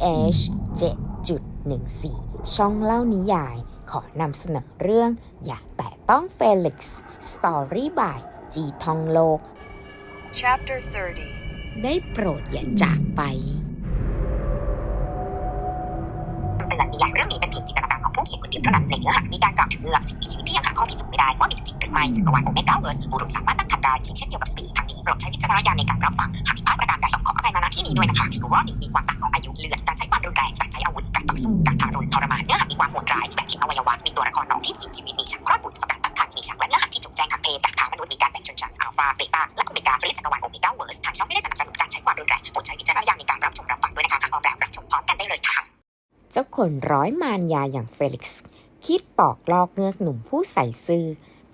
TH 7.14 ช่องเล่านิยาย ขอนำเสนอเรื่อง อย่าแตะต้องเฟลิกซ์ Story by จีทองโลก Chapter 30 ได้โปรดอย่าจากไปเตือนนิยายเรื่องนี้เป็นเพียงจินตนาการของผู้เขียนคนเดียวเท่านั้นในเนื้อหามีการกล่าวถึงเงือกสิ่งมีชีวิตที่ยังหาข้อพิสูจน์ไม่ได้ว่ามีจริงหรือไม่จักรวาลโอเมก้าเวิร์สบุรุษสามารถตั้งครรภ์ได้เช่นเช่นเดียวกับสปีทั้งนี้โปรดใช้วิจารณญาณในการรับฟังหากผิดพลาดประการใดต้องขออภัย มีด้วยนะคะถือว่านิมีความต่างของอายุเลือดการใช้ความรุนแรงการใช้อาวุธการต่อสู้การทารุณทรมานเนื้อหามีความโหดร้ายแบ่งเห็นอวัยวะมีตัวละครน้องที่สิ่งชีวิตมีฉากคลอดบุตรสกัดตั้งครรภ์มีฉากและเนื้อหาที่จงแจ้งทางเพศจากขามนุษย์มีการแบ่งชนชั้นอัลฟาเบต้าและโอเมก้าเรียกจักรวาลโอเมก้าเวิร์สทางช่องไม่ได้สนับสนุนการใช้ความรุนแรงโปรดใช้วิจารณญาณในการรับชมรับฟังด้วยนะคะหากออกแบบรับชมพร้อมกันได้เลยค่ะเจ้าคนร้อยมารยาอย่างเฟลิกซ์คิดปอกลอกเงือกหนุ่มผู้ใส่ซื่อ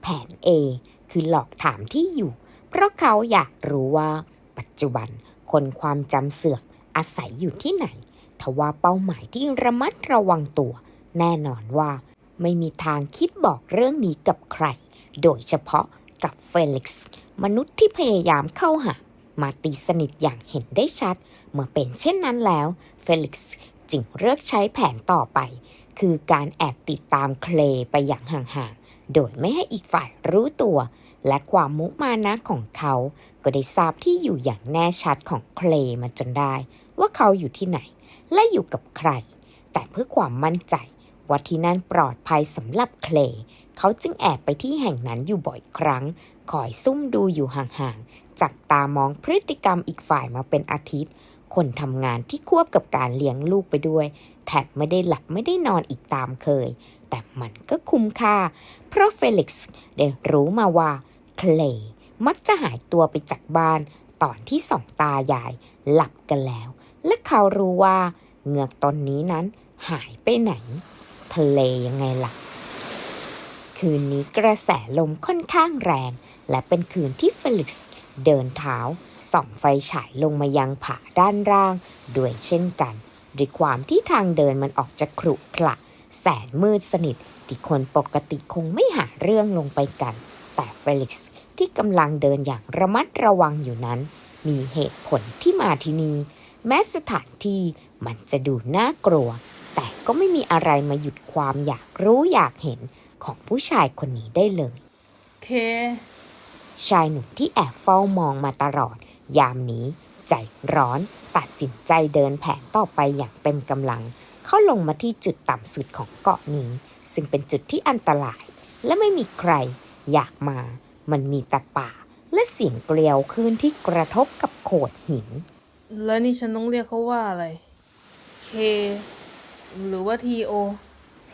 แผน A คือหลอกถามที่อยู่ เพราะเขาอยากรู้ว่าปัจจุบัน คนความจำเสื่อมอาศัยอยู่ที่ไหน ทว่าเป้าหมายที่ระมัดระวังตัว แน่นอนว่า ไม่มีทางคิดบอกเรื่องนี้กับใคร โดยเฉพาะกับเฟลิกซ์มนุษย์ที่พยายามเข้าหา มาตีสนิทอย่างเห็นได้ชัด เมื่อเป็นเช่นนั้นแล้ว เฟลิกซ์จึงเลือกใช้แผนต่อไป คือการแอบติดตามเคลไปอย่างห่างๆ โดยไม่ให้อีกฝ่ายรู้ตัว และความมุมานะของเขา ก็ได้ทราบที่อยู่อย่างแน่ชัดของเคลย์มาจนได้ ว่าเขาอยู่ที่ไหนและอยู่กับใคร แต่เพื่อความมั่นใจว่าที่นั่นปลอดภัยสำหรับเคลย์เขาจึงแอบไปที่แห่งนั้นอยู่บ่อยครั้ง คอยซุ่มดูอยู่ห่างๆ จับตามองพฤติกรรมอีกฝ่ายมาเป็นอาทิตย์ คนทำงานที่ควบกับการเลี้ยงลูกไปด้วย แทบไม่ได้หลับไม่ได้นอนอีกตามเคย แต่มันก็คุ้มค่า เพราะเฟลิกซ์ได้รู้มาว่าเคลย์ มักจะหายตัวไปจากบ้านตอนที่สองตายายหลับกันแล้ว และเขารู้ว่าเงือกตนนี้นั้นหายไปไหน ทะเลยังไงล่ะ คืนนี้กระแสลมค่อนข้างแรง และเป็นคืนที่เฟลิกซ์เดินเท้าส่องไฟฉายลงมายังผาด้านล่าง ด้วยเช่นกันด้วยความที่ทางเดินมันออกจะขรุขระแสนมืดสนิทที่คนปกติคงไม่หาเรื่องลงไปกัน แต่เฟลิกซ์ ที่กำลังเดินอย่างระมัดระวังอยู่นั้น มีเหตุผลที่มาที่นี่แม้สถานที่มันจะดูน่ากลัว แต่ก็ไม่มีอะไรมาหยุดความอยากรู้อยากเห็นของผู้ชายคนนี้ได้เลย เค ชายหนุ่มที่แอบเฝ้ามองมาตลอด ยามนี้ ใจร้อนตัดสินใจเดินแผนต่อไปอย่างเต็มกำลัง เข้าลงมาที่จุดต่ำสุดของเกาะนี้ ซึ่งเป็นจุดที่อันตราย และไม่มีใครอยากมา มันมีแต่ป่าและเสียงเกลียวคลื่นที่กระทบกับโขดหิน แล้วนี่ฉันต้องเรียกเขาว่าอะไร เค หรือว่าทีโอ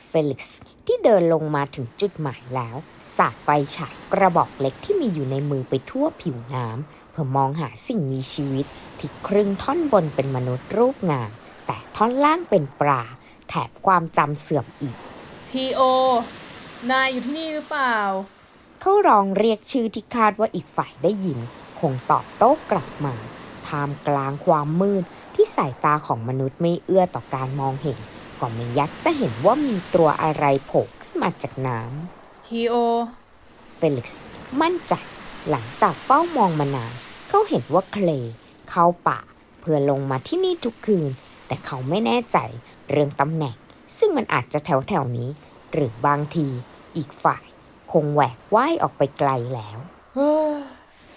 เฟลิกซ์ที่เดินลงมาถึงจุดหมายแล้ว สาดไฟฉายกระบอกเล็กที่มีอยู่ในมือไปทั่วผิวน้ำเพื่อมองหาสิ่งมีชีวิต ที่ครึ่งท่อนบนเป็นมนุษย์รูปงาม แต่ท่อนล่างเป็นปลา แถบความจำเสื่อมอีก ทีโอ นายอยู่ที่นี่หรือเปล่า เขาร้องเรียกชื่อที่คาดว่าอีกฝ่ายได้ยิน คงตอบโต้กลับมาท่ามกลางความมืดที่สายตาของมนุษย์ไม่เอื้อต่อการมองเห็น ก็ไม่ยักจะเห็นว่ามีตัวอะไรโผล่ขึ้นมาจากน้ำทีโอ เฟลิกซ์มั่นใจ หลังจากเฝ้ามองมานาน เขาเห็นว่าเคลเข้าป่า เพื่อลงมาที่นี่ทุกคืน แต่เขาไม่แน่ใจเรื่องตำแหน่ง ซึ่งมันอาจจะแถวแถวนี้ หรือบางทีอีกฝ่าย คงแหวกว่ายออกไปไกลแล้วเฮ้ย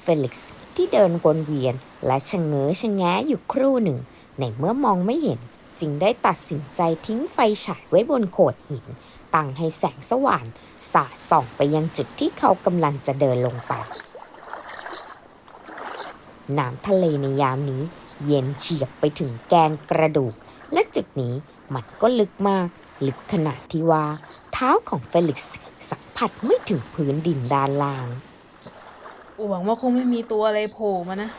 เฟลิกซ์ที่เดินวนเวียนและชะเง้อชะแงะอยู่ครู่หนึ่ง ในเมื่อมองไม่เห็นจึงได้ตัดสินใจทิ้งไฟฉายไว้บนโขดหิน ตั้งให้แสงสว่างสาดส่องไปยังจุดที่เขากำลังจะเดินลงไป น้ำทะเลในยามนี้ เย็นเฉียบไปถึงแกนกระดูก และจุดนี้มันก็ลึกมาก ลึกขนาดที่ว่า เท้าของเฟลิกซ์สัม ผัสไม่ถึงพื้นดินด้านล่างหวังว่าคงไม่มีตัวอะไรโผล่มานะ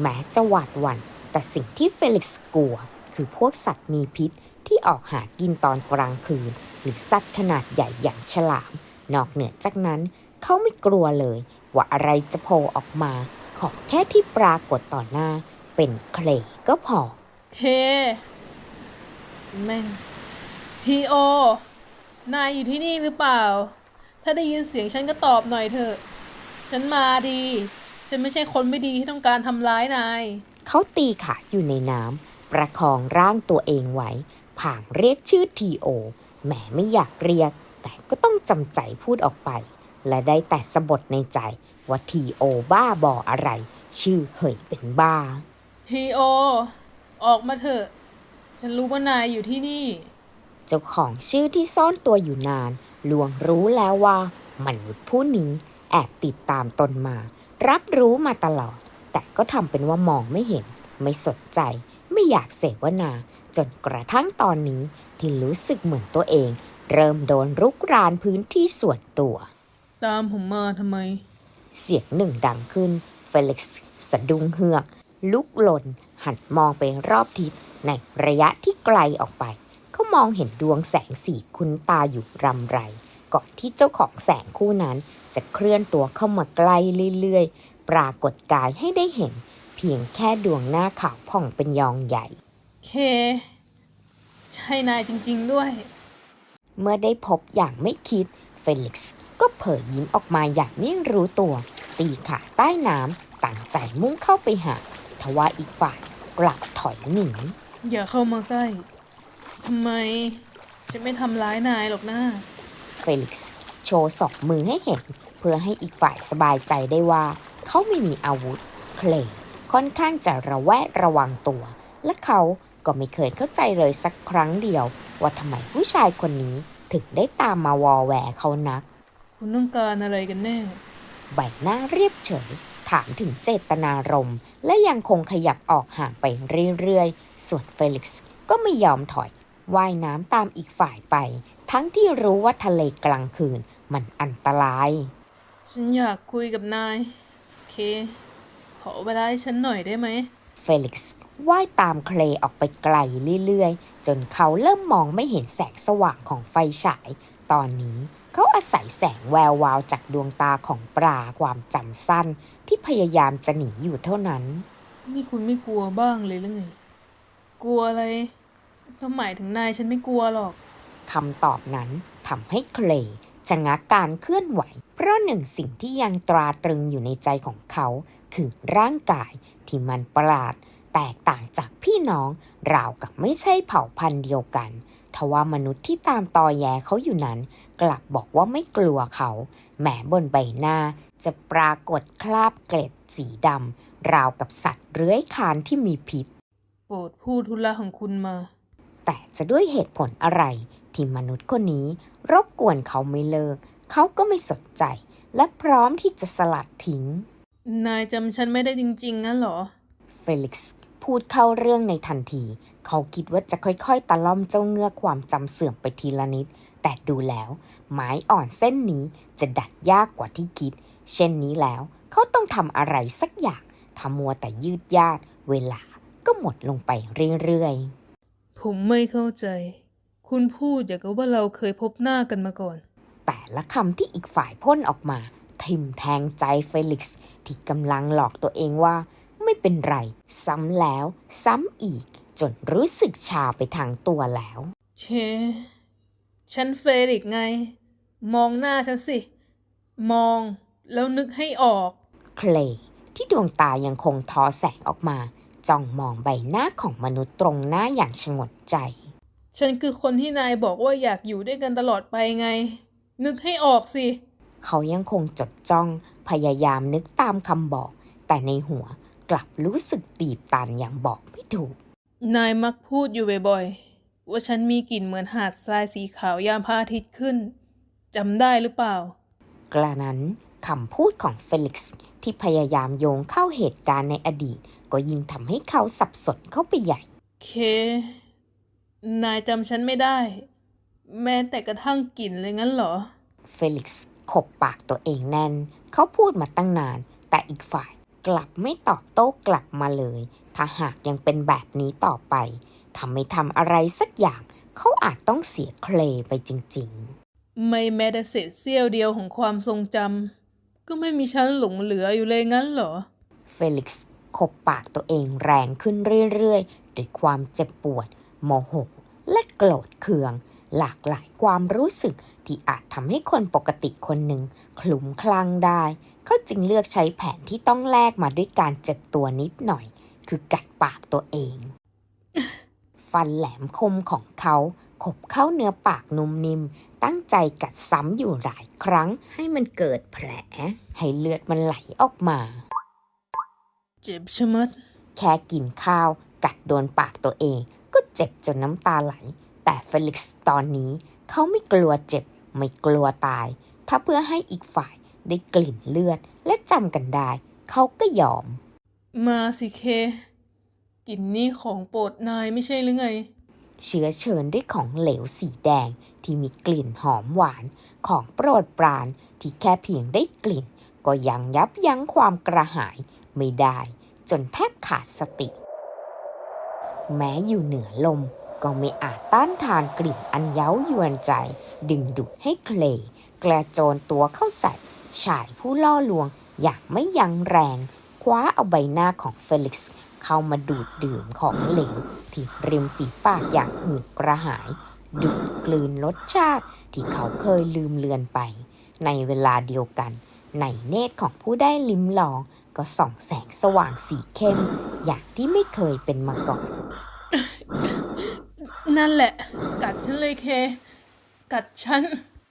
แม้จะหวาดหวัน่นแต่สิ่งที่เฟลิกซ์กลัว คือพวกสัตว์มีพิษที่ออกหากินตอนกลางคืน หรือสัตว์ขนาดใหญ่อย่างฉลาม นอกเหนือจากนั้น เขาไม่กลัวเลย ว่าอะไรจะโผล่ออกมา ขอแค่ที่ปรากฏต่อหน้า เป็นเคลย์ก็พอ เค แม่งทีโอ นายอยู่ที่นี่หรือเปล่า ถ้าได้ยินเสียงฉันก็ตอบหน่อยเถอะ ฉันมาดี ฉันไม่ใช่คนไม่ดีที่ต้องการทำร้ายนาย เขาตีขาอยู่ในน้ำประคองร่างตัวเองไว้ผางเรียกชื่อทีโอแหมไม่อยากเรียก แต่ก็ต้องจำใจพูดออกไป และได้แต่สะบดในใจ ว่าทีโอบ้าบออะไร ชื่อเหยเป็นบ้า ทีโอ ออกมาเถอะ ฉันรู้ว่านายอยู่ที่นี่ เจ้าของชื่อที่ซ่อนตัวอยู่นาน ลวงรู้แล้วว่ามนุษย์ผู้นี้แอบติดตามตนมา รับรู้มาตลอด แต่ก็ทำเป็นว่ามองไม่เห็น ไม่สนใจ ไม่อยากเสวนา จนกระทั่งตอนนี้ที่รู้สึกเหมือนตัวเอง เริ่มโดนรุกรานพื้นที่ส่วนตัว ตามผมมาทำไม เสียงหนึ่งดังขึ้น เฟลิกซ์สะดุ้งเฮือก ลุกหล่นหันมองไปรอบทิศในระยะที่ไกลออกไป เขามองเห็นดวงแสงสีคุ้นตาอยู่รำไร ก่อนที่เจ้าของแสงคู่นั้น จะเคลื่อนตัวเข้ามาใกล้เรื่อยๆ ปรากฏกายให้ได้เห็น เพียงแค่ดวงหน้าขาวผ่องเป็นยองใหญ่ เค ใช่นายจริง ๆด้วย เมื่อได้พบอย่างไม่คิด เฟลิกซ์ก็เผยยิ้มออกมาอย่างไม่รู้ตัว ตีขาใต้น้ำตั้งใจมุ่งเข้าไปหา ทว่าอีกฝ่ายกลับถอยหนีอย่าเข้ามาใกล้ ทำไม ฉันไม่ทำร้ายนายหรอกนะเฟลิกซ์โชว์สองมือให้เห็น เพื่อให้อีกฝ่ายสบายใจได้ว่า เขาไม่มีอาวุธ เคลย์ค่อนข้างจะระแวดระวังตัว และเขาก็ไม่เคยเข้าใจเลยสักครั้งเดียว ว่าทำไมผู้ชายคนนี้ถึงได้ตามมาวอแวร์เขานัก คุณต้องการอะไรกันแน่ ใบหน้าเรียบเฉย ถามถึงเจตนารมณ์ และยังคงขยับออกห่างไปเรื่อยๆ ส่วนเฟลิกซ์ก็ไม่ยอมถอย ว่ายน้ำตามอีกฝ่ายไป ทั้งที่รู้ว่าทะเลกลางคืนมันอันตราย ฉันอยากคุยกับนาย เค ขอเวลาให้ฉันหน่อยได้ไหม เฟลิกซ์ว่ายตามเคลย์ออกไปไกลเรื่อยๆ จนเขาเริ่มมองไม่เห็นแสงสว่างของไฟฉาย ตอนนี้เขาอาศัยแสงแวววาวจากดวงตาของปลาความจำสั้น ที่พยายามจะหนีอยู่เท่านั้น นี่คุณไม่กลัวบ้างเลยหรือไง กลัวอะไร ถ้าหมายถึงนายฉันไม่กลัวหรอก คำตอบนั้นทำให้เคลย์ชะงักการเคลื่อนไหว เพราะหนึ่งสิ่งที่ยังตราตรึงอยู่ในใจของเขา คือร่างกายที่มันประหลาด แตกต่างจากพี่น้อง ราวกับไม่ใช่เผ่าพันธุ์เดียวกันทว่ามนุษย์ที่ตามตอแยเขาอยู่นั้น กลับบอกว่าไม่กลัวเขา แหมบนใบหน้า จะปรากฏคราบเกล็ดสีดำราวกับสัตว์เลื้อยคลานที่มีพิษ โปรดพูดธุระของคุณมา แต่จะด้วยเหตุผลอะไร ที่มนุษย์คนนี้รบกวนเขาไม่เลิก เขาก็ไม่สนใจ และพร้อมที่จะสลัดทิ้ง นายจำฉันไม่ได้จริงๆงั้นเหรอ เฟลิกซ์พูดเข้าเรื่องในทันที เขาคิดว่าจะค่อยๆ ตะล่อมเจ้าเงือกความจำเสื่อมไปทีละนิด แต่ดูแล้ว ไม้อ่อนเส้นนี้จะดัดยากกว่าที่คิด เช่นนี้แล้ว เขาต้องทำอะไรสักอย่างทำมัวแต่ยืดยาดเวลาก็หมดลงไปเรื่อยๆ ผมไม่เข้าใจ คุณพูดอย่างกับว่าเราเคยพบหน้ากันมาก่อน แต่ละคำที่อีกฝ่ายพ่นออกมา ทิมแทงใจเฟลิกซ์ที่กำลังหลอกตัวเองว่า ไม่เป็นไร ซ้ำแล้ว ซ้ำอีก จนรู้สึกชาไปทางตัวแล้ว เช ฉันเฟริกซ์ไง มองหน้าฉันสิ มองแล้วนึกให้ออก เคลย์ที่ดวงตายังคงทอแสงออกมา จ้องมองใบหน้าของมนุษย์ตรงหน้าอย่างชงนใจ ฉันคือคนที่นายบอกว่าอยากอยู่ด้วยกันตลอดไปไง นึกให้ออกสิ เขายังคงจดจ้องพยายามนึกตามคำบอก แต่ในหัวกลับรู้สึกตีบตันอย่างบอกไม่ถูก นายมักพูดอยู่บ่อยๆ ว่าฉันมีกลิ่นเหมือนหาดทรายสีขาวยามพระอาทิตย์ขึ้นจำได้หรือเปล่า กระนั้นคำพูดของเฟลิกซ์ที่พยายามโยงเข้าเหตุการณ์ในอดีต ก็ยิ่งทำให้เขาสับสนเข้าไปใหญ่ เค นายจำฉันไม่ได้ แม้แต่กระทั่งกลิ่นเลยงั้นเหรอ เฟลิกซ์ขบปากตัวเองแน่น เขาพูดมาตั้งนาน แต่อีกฝ่ายกลับไม่ตอบโต้กลับมาเลย ถ้าหากยังเป็นแบบนี้ต่อไปทำไม่ทำอะไรสักอย่าง เขาอาจต้องเสียเคลย์ไปจริง ๆ ไม่แม้แต่เศษเสี้ยวเดียวของความทรงจำก็ไม่มีฉันหลงเหลืออยู่เลยงั้นเหรอเฟลิกซ์ ขบปากตัวเองแรงขึ้นเรื่อยๆด้วยความเจ็บปวด โมโห และโกรธเคือง หลากหลายความรู้สึกที่อาจทำให้คนปกติคนหนึ่งคลุ้มคลั่งได้ เขาจึงเลือกใช้แผนที่ต้องแลกมาด้วยการเจ็บตัวนิดหน่อย คือกัดปากตัวเอง ฟันแหลมคมของเขาขบเข้าเนื้อปากนุ่มนิ่ม ตั้งใจกัดซ้ำอยู่หลายครั้งให้มันเกิดแผล ให้เลือดมันไหลออกมา เจ็บชะมัด แค่กินข้าว กัดโดนปากตัวเอง ก็เจ็บจนน้ำตาไหล แต่เฟลิกซ์ตอนนี้เขาไม่กลัวเจ็บ ไม่กลัวตาย ถ้าเพื่อให้อีกฝ่ายได้กลิ่นเลือดและจำกันได้ เขาก็ยอม มาสิเค กินนี่ของโปรดนายไม่ใช่หรือไง เชื้อเชิญด้วยของเหลวสีแดงที่มีกลิ่นหอมหวานของโปรดปรานที่แค่เพียงได้กลิ่น ก็ยังยับยั้งความกระหายไม่ได้ จนแทบขาดสติ แม้อยู่เหนือลมก็ไม่อาจต้านทานกลิ่นอันเย้ายวนใจ ดึงดูดให้เคลย์กระโจนตัวเข้าใส่ชายผู้ล่อลวงอย่างไม่ยั้งแรง คว้าเอาใบหน้าของเฟลิกซ์เข้ามาดูดดื่มของเหลวที่ริมฝีปากอย่างหืดกระหาย ดูดกลืนรสชาติที่เขาเคยลืมเลือนไป ในเวลาเดียวกัน ในเนตรของผู้ได้ลิ้มลอง ก็ส่องแสงสว่างสีเข้ม อย่างที่ไม่เคยเป็นมาก่อน นั่นแหละ กัดฉันเลยเค กัดฉัน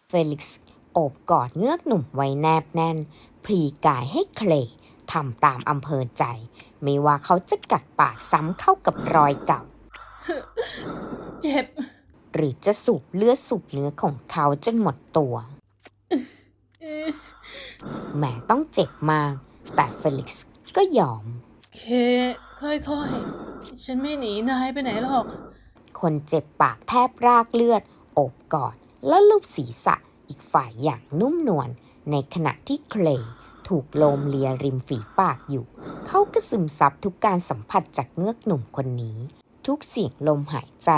เฟลิกซ์โอบกอดเงือกหนุ่มไว้แนบแน่น พรีกายให้เคลย์ทำตามอำเภอใจ ไม่ว่าเขาจะกัดปากซ้ำเข้ากับรอยเก่า เจ็บ หรือจะสูบเลือดสูบเนื้อของเขาจนหมดตัว แหมต้องเจ็บมาก แต่เฟลิกซ์ก็ยอม เค ค่อยๆ ฉันไม่หนีนายไปไหนหรอก คนเจ็บปากแทบรากเลือด โอบกอด แล้วลูบศีรษะอีกฝ่ายอย่างนุ่มนวล ในขณะที่เคลย์ถูกโลมเลียริมฝีปากอยู่ เขาก็ซึมซับทุกการสัมผัสจากเงือกหนุ่มคนนี้ ทุกเสียงลมหายใจ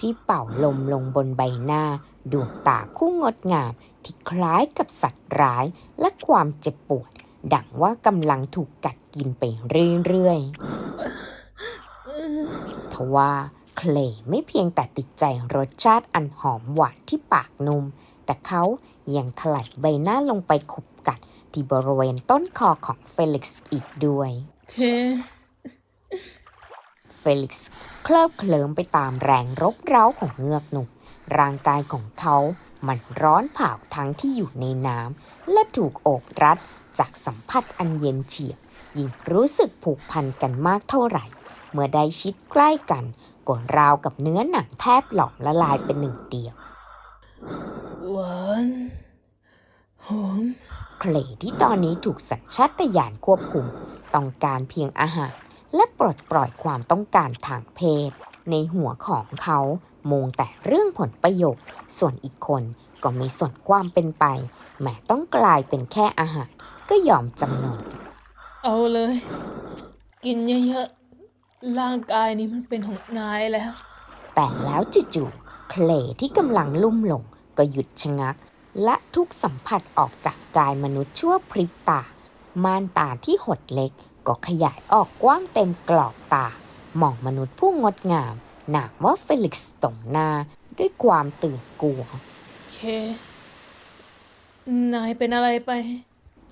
ที่เป่าลมลงบนใบหน้า ดวงตาคู่งดงามที่คล้ายกับสัตว์ร้ายและความเจ็บปวด ดังว่ากำลังถูกกัดกินไปเรื่อยๆทว่าเคลย์ไม่เพียงแต่ติดใจรสชาติอันหอมหวานที่ปากนุ่ม แต่เขายังถลายใบหน้าลงไปขบกัดที่บริเวณต้นคอของเฟลิกซ์อีกด้วย เค เฟลิกซ์เคลิบเคลิ้มไปตามแรงรบเร้าของเงือกหนุ่ม ร่างกายของเขามันร้อนเผาทั้งที่อยู่ในน้ำและถูกโอบรัดจากสัมผัสอันเย็นเฉียบยิ่งรู้สึกผูกพันกันมากเท่าไหร่ เมื่อได้ชิดใกล้กันก็ราวกับเนื้อหนังแทบหลอมละลายเป็นหนึ่งเดียวหวานหอมเคลย์ที่ตอนนี้ถูกสัญชาตญาณควบคุม ต้องการเพียงอาหาร และปลดปล่อยความต้องการทางเพศ ในหัวของเขา มองแต่เรื่องผลประโยชน์ ส่วนอีกคนก็มีส่วนความเป็นไป แม้ต้องกลายเป็นแค่อาหาร ก็ยอมจำนน เอาเลย กินเยอะๆ ร่างกายนี้มันเป็นของนายแล้ว แต่แล้วจู่ๆ เคลย์ที่กำลังลุ่มหลงก็หยุดชะงัก และทุกสัมผัสออกจากกายมนุษย์ชั่วพริบตา ม่านตาที่หดเล็ก ก็ขยายออกกว้างเต็มกรอบตา มองมนุษย์ผู้งดงาม หนามว่าเฟลิกซ์ตรงหน้าด้วยความตื่นกลัว เค นายเป็นอะไรไป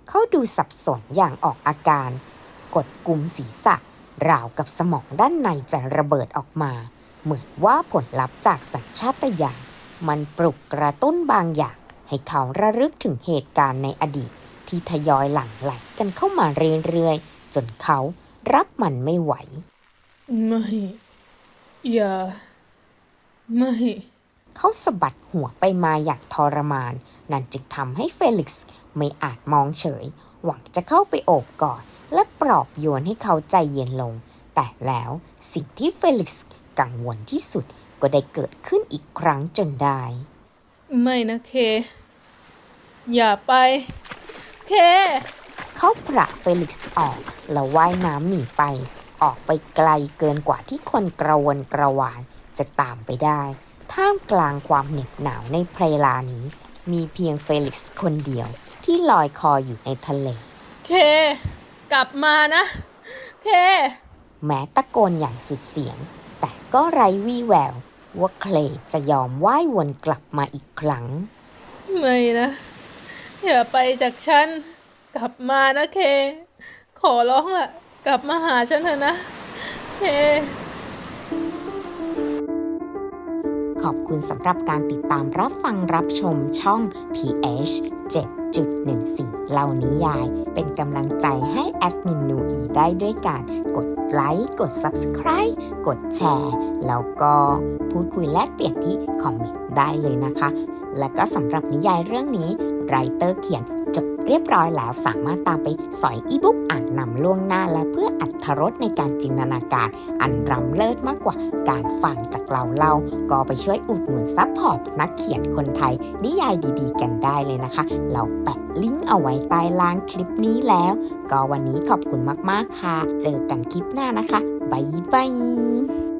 เขาดูสับสนอย่างออกอาการ กดกุมศีรษะ ราวกับสมองด้านในจะระเบิดออกมา เหมือนว่าผลลัพธ์จากสัญชาตญาณมันปลุกกระตุ้นบางอย่าง ให้เขาระลึกถึงเหตุการณ์ในอดีต ที่ทยอยหลั่งไหลกันเข้ามาเรื่อยๆ จนเขารับมันไม่ไหว ไม่ อย่า ไม่ เขาสะบัดหัวไปมาอย่างทรมาน นั่นจึงทำให้เฟลิกซ์ไม่อาจมองเฉย หวังจะเข้าไปโอบกอดและปลอบโยนให้เขาใจเย็นลง แต่แล้วสิ่งที่เฟลิกซ์กังวลที่สุดก็ได้เกิดขึ้นอีกครั้งจนได้ ไม่นะเค อย่าไป เค เขาผละเฟลิกซ์ออกแล้วว่ายน้ำหนีไป ออกไปไกลเกินกว่าที่คนกระวนกระวายจะตามไปได้ ท่ามกลางความเหน็บหนาวในเพลลานี้ มีเพียงเฟลิกซ์คนเดียวที่ลอยคออยู่ในทะเล เค กลับมานะ เค แม้ตะโกนอย่างสุดเสียง แต่ก็ไร้วี่แวว ว่าเคลย์จะยอมว่ายวนกลับมาอีกครั้ง ไม่นะ อย่าไปจากฉัน กลับมานะเค ขอร้องล่ะ กลับมาหาฉันเถอะนะเคขอบคุณสำหรับการติดตามรับฟังรับชมช่อง PH 7.14 เล่านิยาย เป็นกำลังใจให้แอดมินนูอีได้ด้วยการกดไลค์กด Subscribe กดแชร์ แล้วก็พูดคุยแลกเปลี่ยนที่คอมเมนต์ได้เลยนะคะ และก็สำหรับนิยายเรื่องนี้ไรเตอร์เขียน เรียบร้อยแล้วสามารถตามไปสอยอีบุ๊กอ่านนำล่วงหน้าและเพื่ออัดทรสในการจินตนาการ อันรำเลิศมากกว่าการฟังจากเราเล่า ก็ไปช่วยอุดหนุนซัพพอร์ตนักเขียนคนไทย นิยายดีๆ กันได้เลยนะคะ เราแปะลิงก์เอาไว้ใต้ล่างคลิปนี้แล้ว ก็วันนี้ขอบคุณมากๆค่ะ เจอกันคลิปหน้านะคะบ๊ายบาย